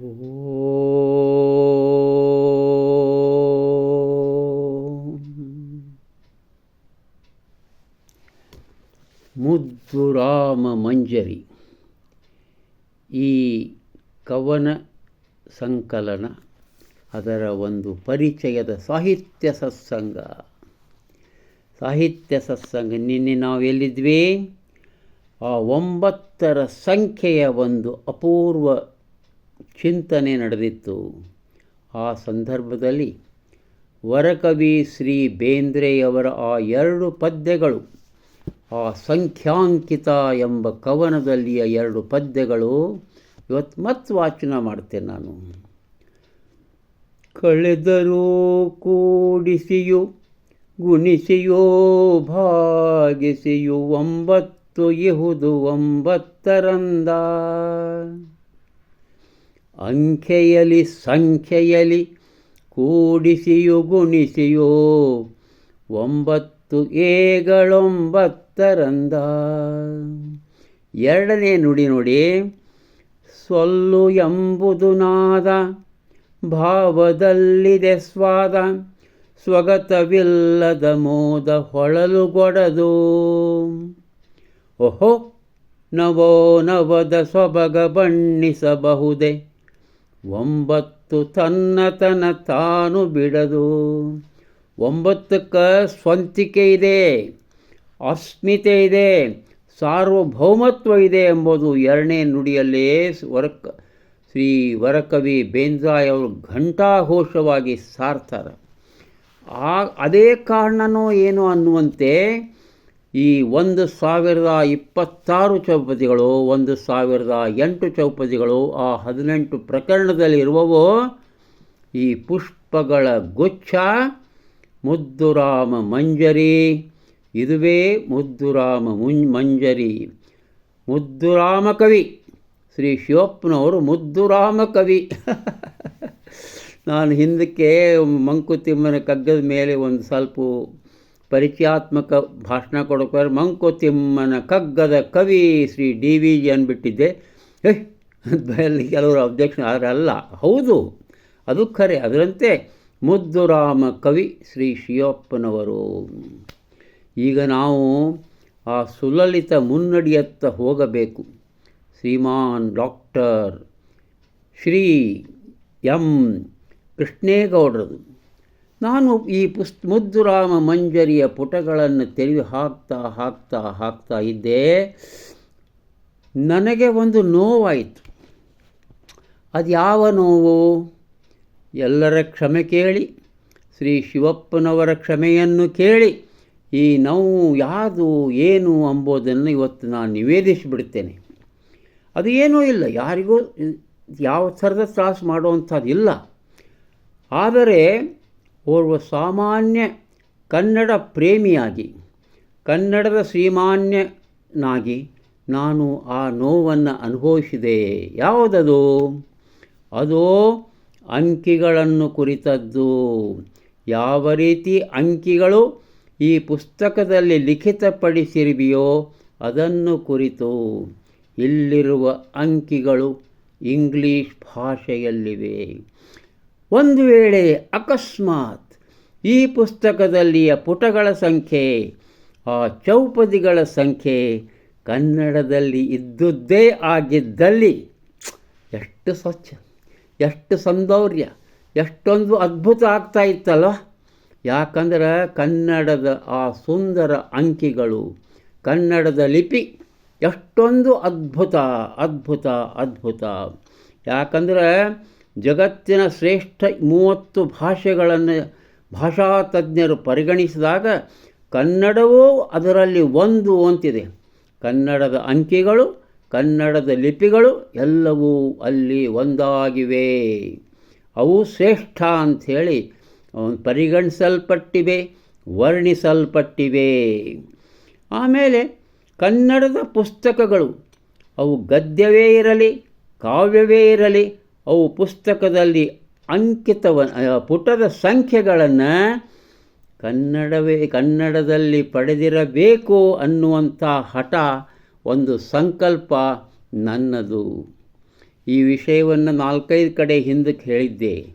ಮುದ್ದು ರಾಮ ಮಂಜರಿ ಈ ಕವನ ಸಂಕಲನ ಅದರ ಒಂದು ಪರಿಚಯದ ಸಾಹಿತ್ಯ ಸತ್ಸಂಗ. ಸಾಹಿತ್ಯ ಸತ್ಸಂಗ ನಿನ್ನೆ ನಾವು ಎಲ್ಲಿದ್ವಿ? ಆ ಒಂಬತ್ತರ ಸಂಖ್ಯೆಯ ಒಂದು ಅಪೂರ್ವ ಚಿಂತನೆ ನಡೆದಿತ್ತು. ಆ ಸಂದರ್ಭದಲ್ಲಿ ವರಕವಿ ಶ್ರೀ ಬೇಂದ್ರೆಯವರ ಆ ಎರಡು ಪದ್ಯಗಳು, ಆ ಸಂಖ್ಯಾಂಕಿತ ಎಂಬ ಕವನದಲ್ಲಿಯ ಎರಡು ಪದ್ಯಗಳು ಇವತ್ತು ಮತ್ತೆ ವಾಚನ ಮಾಡ್ತೇನೆ ನಾನು. ಕಳೆದರೂ ಕೂಡಿಸಿಯು, ಗುಣಿಸಿಯೋ, ಭಾಗಿಸಿಯು, ಒಂಬತ್ತು ಇಹುದು ಒಂಬತ್ತರಂದ. ಅಂಕೆಯಲಿ ಸಂಖ್ಯೆಯಲಿ ಕೂಡಿಸಿಯು ಗುಣಿಸಿಯೋ. ಒಂಬತ್ತು ಏಗಳೊಂಬತ್ತರಂದ. ಎರಡನೇ ನುಡಿ ನೋಡಿ. ಸೊಲ್ಲು ಎಂಬುದು ನಾದ, ಭಾವದಲ್ಲಿದೆ ಸ್ವಾದ, ಸ್ವಗತವಿಲ್ಲದ ಮೋದ ಹೊಳಲುಗೊಡದು ಓಹೋ, ನವೋ ನವದ ಸೊಬಗ ಬಣ್ಣಿಸಬಹುದೇ. ಒಂಬತ್ತು ತನ್ನತನ ತಾನು ಬಿಡದು. ಒಂಬತ್ತಕ್ಕೆ ಸ್ವಂತಿಕೆ ಇದೆ, ಅಸ್ಮಿತೆ ಇದೆ, ಸಾರ್ವಭೌಮತ್ವ ಇದೆ ಎಂಬುದು ಎರಡನೇ ನುಡಿಯಲ್ಲೇ ವರಕ, ಶ್ರೀ ವರಕವಿ ಬೇಂದ್ರಾಯ್ ಅವರು ಘಂಟಾಘೋಷವಾಗಿ ಸಾರ್ತಾರೆ ಆ, ಅದೇ ಕಾರಣನೋ ಏನು ಅನ್ನುವಂತೆ ಈ ಒಂದು ಸಾವಿರದ ಇಪ್ಪತ್ತಾರು ಚೌಪದಿಗಳು ಒಂದು ಸಾವಿರದ ಎಂಟು ಚೌಪದಿಗಳು ಆ ಹದಿನೆಂಟು ಪ್ರಕರಣದಲ್ಲಿರುವವು ಈ ಪುಷ್ಪಗಳ ಗುಚ್ಛ, ಮುದ್ದುರಾಮ ಮಂಜರಿ, ಇದುವೇ ಮುದ್ದುರಾಮ ಮುಂ, ಮಂಜರಿ. ಮುದ್ದುರಾಮ ಕವಿ, ಶ್ರೀ ಶಿವಪ್ಪನವರು ಮುದ್ದುರಾಮ ಕವಿ. ನಾನು ಹಿಂದಕ್ಕೆ ಮಂಕುತಿಮ್ಮನ ಕಗ್ಗದ ಮೇಲೆ ಒಂದು ಸ್ವಲ್ಪ ಪರಿಚಯಾತ್ಮಕ ಭಾಷಣ ಕೊಡೋಕೆ ಮಂಕುತಿಮ್ಮನ ಕಗ್ಗದ ಕವಿ ಶ್ರೀ ಡಿ ವಿ ಜಿ ಅಂದ್ಬಿಟ್ಟಿದ್ದೆ. ಏ ಅಲ್ಲಿ ಕೆಲವರು ಅಧ್ಯಕ್ಷ ಆದರೆ ಅಲ್ಲ. ಹೌದು, ಅದು ಖರೆ. ಅದರಂತೆ ಮುದ್ದುರಾಮ ಕವಿ ಶ್ರೀ ಶಿವಪ್ಪನವರು. ಈಗ ನಾವು ಆ ಸುಲಲಿತ ಮುನ್ನಡಿಯತ್ತ ಹೋಗಬೇಕು. ಶ್ರೀಮಾನ್ ಡಾಕ್ಟರ್ ಶ್ರೀ ಎಂ ಕೃಷ್ಣೇಗೌಡರದು. ನಾನು ಈ ಪುಸ್, ಮುದ್ದುರಾಮ ಮಂಜರಿಯ ಪುಟಗಳನ್ನು ತೆರೆದು ಹಾಕ್ತಾ ಹಾಕ್ತಾ ಹಾಕ್ತಾ ಇದ್ದೆ. ನನಗೆ ಒಂದು ನೋವಾಯಿತು. ಅದು ಯಾವ ನೋವು? ಎಲ್ಲರ ಕ್ಷಮೆ ಕೇಳಿ, ಶ್ರೀ ಶಿವಪ್ಪನವರ ಕ್ಷಮೆಯನ್ನು ಕೇಳಿ, ಈ ನೋವು ಯಾವುದು, ಏನು ಎಂಬುದನ್ನು ಇವತ್ತು ನಾನು ನಿವೇದಿಸಿಬಿಡ್ತೇನೆ. ಅದು ಏನೂ ಇಲ್ಲ, ಯಾರಿಗೂ, ಯಾವ ಥರದ ತ್ರಾಸು ಮಾಡುವಂಥದ್ದಿಲ್ಲ ಆದರೆ ಓರ್ವ ಸಾಮಾನ್ಯ ಕನ್ನಡ ಪ್ರೇಮಿಯಾಗಿ, ಕನ್ನಡದ ಶ್ರೀಮಾನ್ಯನಾಗಿ ನಾನು ಆ ನೋವನ್ನು ಅನುಭವಿಸಿದೆ. ಯಾವುದದು? ಅದು ಅಂಕಿಗಳನ್ನು ಕುರಿತದ್ದು. ಯಾವ ರೀತಿ ಅಂಕಿಗಳು ಈ ಪುಸ್ತಕದಲ್ಲಿ ಲಿಖಿತಪಡಿಸಿರುವೆಯೋ ಅದನ್ನು ಕುರಿತು. ಇಲ್ಲಿರುವ ಅಂಕಿಗಳು ಇಂಗ್ಲೀಷ್ ಭಾಷೆಯಲ್ಲಿವೆ. ಒಂದು ವೇಳೆ ಅಕಸ್ಮಾತ್ ಈ ಪುಸ್ತಕದಲ್ಲಿಯ ಪುಟಗಳ ಸಂಖ್ಯೆ, ಆ ಚೌಪದಿಗಳ ಸಂಖ್ಯೆ ಕನ್ನಡದಲ್ಲಿ ಇದ್ದುದ್ದೇ ಆಗಿದ್ದಲ್ಲಿ ಎಷ್ಟು ಸ್ವಚ್ಛ, ಎಷ್ಟು ಸೌಂದರ್ಯ, ಎಷ್ಟೊಂದು ಅದ್ಭುತ ಆಗ್ತಾ ಇತ್ತಲ್ಲ. ಯಾಕಂದ್ರೆ ಕನ್ನಡದ ಆ ಸುಂದರ ಅಂಕಿಗಳು, ಕನ್ನಡದ ಲಿಪಿ ಎಷ್ಟೊಂದು ಅದ್ಭುತ ಅದ್ಭುತ ಅದ್ಭುತ. ಯಾಕಂದರೆ ಜಗತ್ತಿನ ಶ್ರೇಷ್ಠ ಮೂವತ್ತು ಭಾಷೆಗಳನ್ನು ಭಾಷಾ ತಜ್ಞರು ಪರಿಗಣಿಸಿದಾಗ ಕನ್ನಡವೂ ಅದರಲ್ಲಿ ಒಂದು ಅಂತಿದೆ. ಕನ್ನಡದ ಅಂಕಿಗಳು, ಕನ್ನಡದ ಲಿಪಿಗಳು ಎಲ್ಲವೂ ಅಲ್ಲಿ ಒಂದಾಗಿವೆ. ಅವು ಶ್ರೇಷ್ಠ ಅಂಥೇಳಿ ಪರಿಗಣಿಸಲ್ಪಟ್ಟಿವೆ, ವರ್ಣಿಸಲ್ಪಟ್ಟಿವೆ. ಆಮೇಲೆ ಕನ್ನಡದ ಪುಸ್ತಕಗಳು, ಅವು ಗದ್ಯವೇ ಇರಲಿ, ಕಾವ್ಯವೇ ಇರಲಿ ಅವು ಪುಸ್ತಕದಲ್ಲಿ ಅಂಕಿತವ ಪುಟದ ಸಂಖ್ಯೆಗಳನ್ನು ಕನ್ನಡವೇ, ಕನ್ನಡದಲ್ಲಿ ಪಡೆದಿರಬೇಕು ಅನ್ನುವಂಥ ಹಠ, ಒಂದು ಸಂಕಲ್ಪ ನನ್ನದು. ಈ ವಿಷಯವನ್ನು ನಾಲ್ಕೈದು ಕಡೆ ಹಿಂದಕ್ಕೆ ಹೇಳಿದ್ದೆ.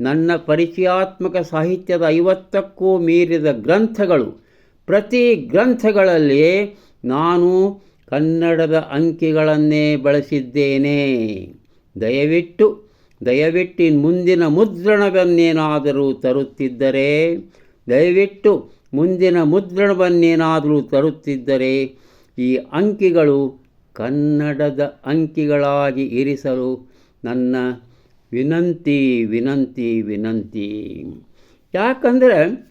ನನ್ನ ಪರಿಚಯಾತ್ಮಕ ಸಾಹಿತ್ಯದ ಐವತ್ತಕ್ಕೂ ಮೀರಿದ ಗ್ರಂಥಗಳು. ಪ್ರತಿ ಗ್ರಂಥಗಳಲ್ಲಿ ನಾನು ಕನ್ನಡದ ಅಂಕಿಗಳನ್ನೇ ಬಳಸಿದ್ದೇನೆ. ದಯವಿಟ್ಟು ದಯವಿಟ್ಟು ಮುಂದಿನ ಮುದ್ರಣವನ್ನೇನಾದರೂ ತರುತ್ತಿದ್ದರೆ, ದಯವಿಟ್ಟು ಮುಂದಿನ ಮುದ್ರಣವನ್ನೇನಾದರೂ ತರುತ್ತಿದ್ದರೆ, ಈ ಅಂಕಿಗಳು ಕನ್ನಡದ ಅಂಕಿಗಳಾಗಿ ಇರಿಸಲು ನನ್ನ ವಿನಂತಿ ವಿನಂತಿ ವಿನಂತಿ. ಯಾಕಂದರೆ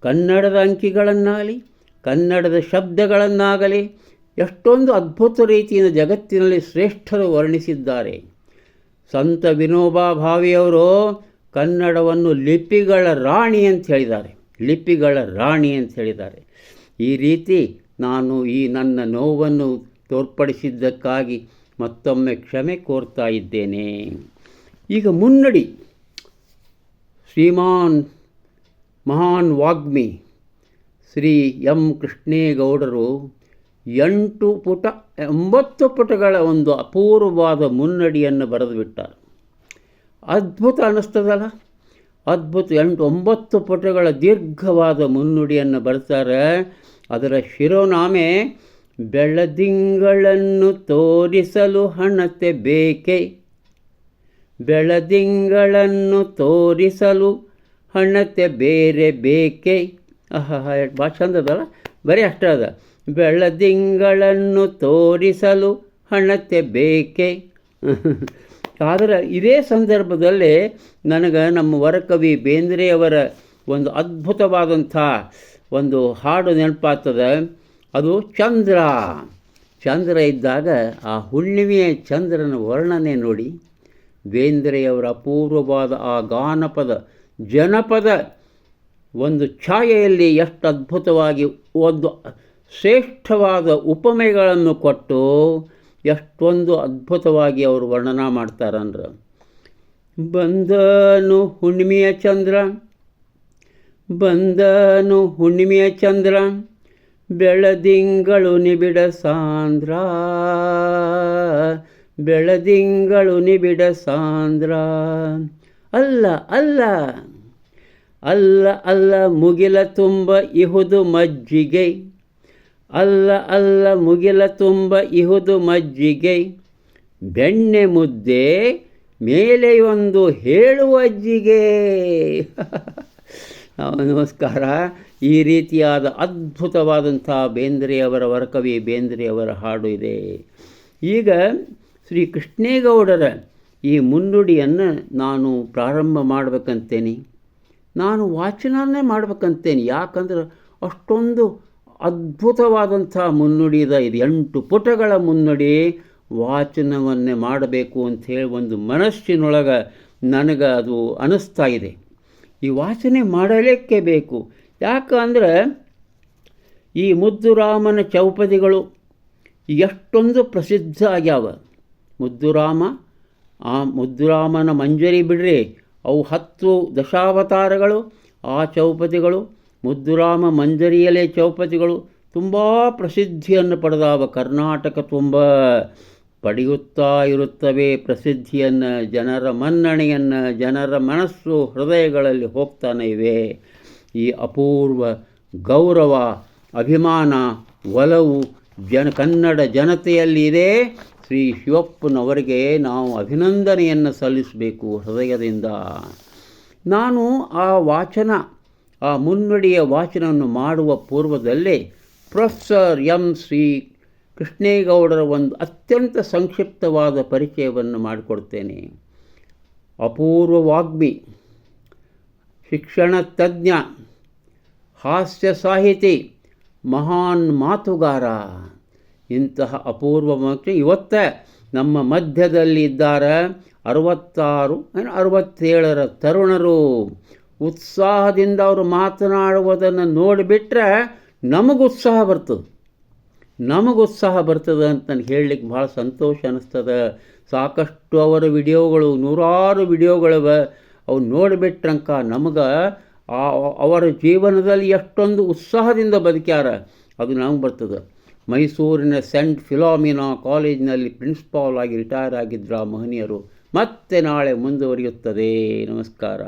ಕನ್ನಡದ ಅಂಕಿಗಳನ್ನಾಗಲಿ, ಕನ್ನಡದ ಶಬ್ದಗಳನ್ನಾಗಲಿ ಎಷ್ಟೊಂದು ಅದ್ಭುತ ರೀತಿಯಿಂದ ಜಗತ್ತಿನಲ್ಲಿ ಶ್ರೇಷ್ಠರು ವರ್ಣಿಸಿದ್ದಾರೆ. ಸಂತ ವಿನೋಬಾ ಭಾವಿಯವರು ಕನ್ನಡವನ್ನು ಲಿಪಿಗಳ ರಾಣಿ ಅಂತ ಹೇಳಿದ್ದಾರೆ. ಲಿಪಿಗಳ ರಾಣಿ ಅಂತ ಹೇಳಿದ್ದಾರೆ. ಈ ರೀತಿ ನಾನು ಈ ನನ್ನ ನೋವನ್ನು ತೋರ್ಪಡಿಸಿದ್ದಕ್ಕಾಗಿ ಮತ್ತೊಮ್ಮೆ ಕ್ಷಮೆ ಕೋರ್ತಾ ಇದ್ದೇನೆ. ಈಗ ಮುನ್ನಡಿ, ಶ್ರೀಮಾನ್ ಮಹಾನ್ ವಾಗ್ಮಿ ಶ್ರೀ ಎಂ ಕೃಷ್ಣೇಗೌಡರು ಎಂಟು ಪುಟ, ಎಂಬತ್ತು ಪುಟಗಳ ಒಂದು ಅಪೂರ್ವವಾದ ಮುನ್ನಡಿಯನ್ನು ಬರೆದು ಬಿಟ್ಟಾರೆ ಅದ್ಭುತ ಅನ್ನಿಸ್ತದಲ್ಲ? ಅದ್ಭುತ ಎಂಟು, ಒಂಬತ್ತು ಪುಟಗಳ ದೀರ್ಘವಾದ ಮುನ್ನುಡಿಯನ್ನು ಬರ್ತಾರೆ ಅದರ ಶಿರೋನಾಮೆ, ಬೆಳದಿಂಗಳನ್ನು ತೋರಿಸಲು ಹಣತೆ ಬೇಕೆ? ಬೆಳದಿಂಗಳನ್ನು ತೋರಿಸಲು ಹಣತೆ ಬೇರೆ ಬೇಕೆ? ಆಹಾ ಭಾಳ ಚಂದದಲ್ಲ ಬರೀ ಅಷ್ಟೇ ಅದ. ಬೆಳದಿಂಗಳನ್ನು ತೋರಿಸಲು ಹಣತೆ ಬೇಕೆ? ಆದರೆ ಇದೇ ಸಂದರ್ಭದಲ್ಲಿ ನನಗೆ ನಮ್ಮ ವರಕವಿ ಬೇಂದ್ರೆಯವರ ಒಂದು ಅದ್ಭುತವಾದಂಥ ಒಂದು ಹಾಡು ನೆನಪಾಗ್ತದೆ. ಅದು ಚಂದ್ರ. ಚಂದ್ರ ಇದ್ದಾಗ ಆ ಹುಣ್ಣಿಮೆಯ ಚಂದ್ರನ ವರ್ಣನೆ ನೋಡಿ, ಬೇಂದ್ರೆಯವರ ಅಪೂರ್ವವಾದ ಆ ಗಾನಪದ, ಜನಪದ ಒಂದು ಛಾಯೆಯಲ್ಲಿ ಎಷ್ಟು ಅದ್ಭುತವಾಗಿ ಒಂದು ಶ್ರೇಷ್ಠವಾದ ಉಪಮೆಗಳನ್ನು ಕೊಟ್ಟು ಎಷ್ಟೊಂದು ಅದ್ಭುತವಾಗಿ ಅವರು ವರ್ಣನ ಮಾಡ್ತಾರಂದ್ರೆ, ಬಂದನು ಹುಣ್ಣಿಮೆಯ ಚಂದ್ರ, ಬಂದನು ಹುಣ್ಣಿಮೆಯ ಚಂದ್ರ, ಬೆಳದಿಂಗಳು ನಿಬಿಡ ಸಾಂದ್ರ, ಬೆಳದಿಂಗಳು ನಿಬಿಡ ಸಾಂದ್ರ. ಅಲ್ಲ ಅಲ್ಲ ಅಲ್ಲ ಅಲ್ಲ, ಮುಗಿಲ ತುಂಬ ಇಹುದು ಮಜ್ಜಿಗೆ. ಅಲ್ಲ ಅಲ್ಲ ಮುಗಿಲ ತುಂಬ ಇಹುದು ಮಜ್ಜಿಗೆ. ಬೆಣ್ಣೆ ಮುದ್ದೆ ಮೇಲೆ ಒಂದು ಹೇಳುವಜ್ಜಿಗೆ ನಮಸ್ಕಾರ. ಈ ರೀತಿಯಾದ ಅದ್ಭುತವಾದಂಥ ಬೇಂದ್ರೆಯವರ ವರಕವಿ ಬೇಂದ್ರೆಯವರ ಹಾಡು ಇದೆ. ಈಗ ಶ್ರೀ ಕೃಷ್ಣೇಗೌಡರ ಈ ಮುನ್ನುಡಿಯನ್ನು ನಾನು ಪ್ರಾರಂಭ ಮಾಡಬೇಕಂತೇನೆ. ನಾನು ವಾಚನನ್ನೇ ಮಾಡಬೇಕಂತೇನೆ. ಯಾಕಂದ್ರೆ ಅಷ್ಟೊಂದು ಅದ್ಭುತವಾದಂಥ ಮುನ್ನುಡಿದ ಇದು ಎಂಟು ಪುಟಗಳ ಮುನ್ನುಡಿ ವಾಚನವನ್ನೇ ಮಾಡಬೇಕು ಅಂಥೇಳಿ ಒಂದು ಮನಸ್ಸಿನೊಳಗೆ ನನಗೆ ಅದು ಅನ್ನಿಸ್ತಾ ಇದೆ. ಈ ವಾಚನೆ ಮಾಡಲಿಕ್ಕೆ ಬೇಕು. ಯಾಕಂದ್ರೆ ಈ ಮುದ್ದುರಾಮನ ಚೌಪದಿಗಳು ಎಷ್ಟೊಂದು ಪ್ರಸಿದ್ಧ ಆಗ್ಯಾವ. ಮುದ್ದುರಾಮ, ಆ ಮುದ್ದುರಾಮನ ಮಂಜರಿ ಬಿಡ್ರಿ, ಅವು ಹತ್ತು ದಶಾವತಾರಗಳು, ಆ ಚೌಪದಿಗಳು ಮುದ್ದುರಾಮ ಮಂಜರಿಯಲೆ ಚೌಪತಿಗಳು ತುಂಬ ಪ್ರಸಿದ್ಧಿಯನ್ನು ಪಡೆದಾವ ಕರ್ನಾಟಕ ತುಂಬ ಪಡೆಯುತ್ತಾ ಇರುತ್ತವೆ ಪ್ರಸಿದ್ಧಿಯನ್ನು, ಜನರ ಮನ್ನಣೆಯನ್ನು, ಜನರ ಮನಸ್ಸು, ಹೃದಯಗಳಲ್ಲಿ ಹೋಗ್ತಾನೆ ಇವೆ. ಈ ಅಪೂರ್ವ ಗೌರವ, ಅಭಿಮಾನ, ಒಲವು ಜನ, ಕನ್ನಡ ಜನತೆಯಲ್ಲಿ ಇದೆ. ಶ್ರೀ ಶಿವಪ್ಪನವರಿಗೆ ನಾವು ಅಭಿನಂದನೆಯನ್ನು ಸಲ್ಲಿಸಬೇಕು ಹೃದಯದಿಂದ. ನಾನು ಆ ವಾಚನ ಆ ಮುನ್ನುಡಿಯ ವಾಚನವನ್ನು ಮಾಡುವ ಪೂರ್ವದಲ್ಲೇ ಪ್ರೊಫೆಸರ್ ಎಂ ಶ್ರೀ ಕೃಷ್ಣೇಗೌಡರ ಒಂದು ಅತ್ಯಂತ ಸಂಕ್ಷಿಪ್ತವಾದ ಪರಿಚಯವನ್ನು ಮಾಡಿಕೊಡ್ತೇನೆ. ಅಪೂರ್ವ ವಾಗ್ಮಿ, ಶಿಕ್ಷಣ ತಜ್ಞ, ಹಾಸ್ಯ ಸಾಹಿತಿ, ಮಹಾನ್ ಮಾತುಗಾರ, ಇಂತಹ ಅಪೂರ್ವ ಮಕ್ಕಳು ಇವತ್ತೇ ನಮ್ಮ ಮಧ್ಯದಲ್ಲಿ ಇದ್ದಾರೆ ಅರವತ್ತಾರು ಅರವತ್ತೇಳರ ತರುಣರು. ಉತ್ಸಾಹದಿಂದ ಅವರು ಮಾತನಾಡುವುದನ್ನು ನೋಡಿಬಿಟ್ರೆ ನಮಗೆ ಉತ್ಸಾಹ ಬರ್ತದೆ. ನಮಗೆ ಉತ್ಸಾಹ ಬರ್ತದೆ ಅಂತ ನನಗೆ ಹೇಳಲಿಕ್ಕೆ ಭಾಳ ಸಂತೋಷ ಅನ್ನಿಸ್ತದೆ. ಸಾಕಷ್ಟು ಅವರ ವಿಡಿಯೋಗಳು, ನೂರಾರು ವಿಡಿಯೋಗಳವ. ಅವು ನೋಡಿಬಿಟ್ರಂಕ ನಮಗೆ ಅವರ ಜೀವನದಲ್ಲಿ ಎಷ್ಟೊಂದು ಉತ್ಸಾಹದಿಂದ ಬದುಕ್ಯಾರ. ಅದು ನಮಗೆ ಬರ್ತದೆ. ಮೈಸೂರಿನ ಸೆಂಟ್ ಫಿಲೋಮಿನಾ ಕಾಲೇಜಿನಲ್ಲಿ ಪ್ರಿನ್ಸಿಪಾಲ್ ಆಗಿ ರಿಟೈರ್ ಆಗಿದ್ದರು ಆ ಮಹನೀಯರು. ಮತ್ತೆ ನಾಳೆ ಮುಂದುವರಿಯುತ್ತದೆ. ನಮಸ್ಕಾರ.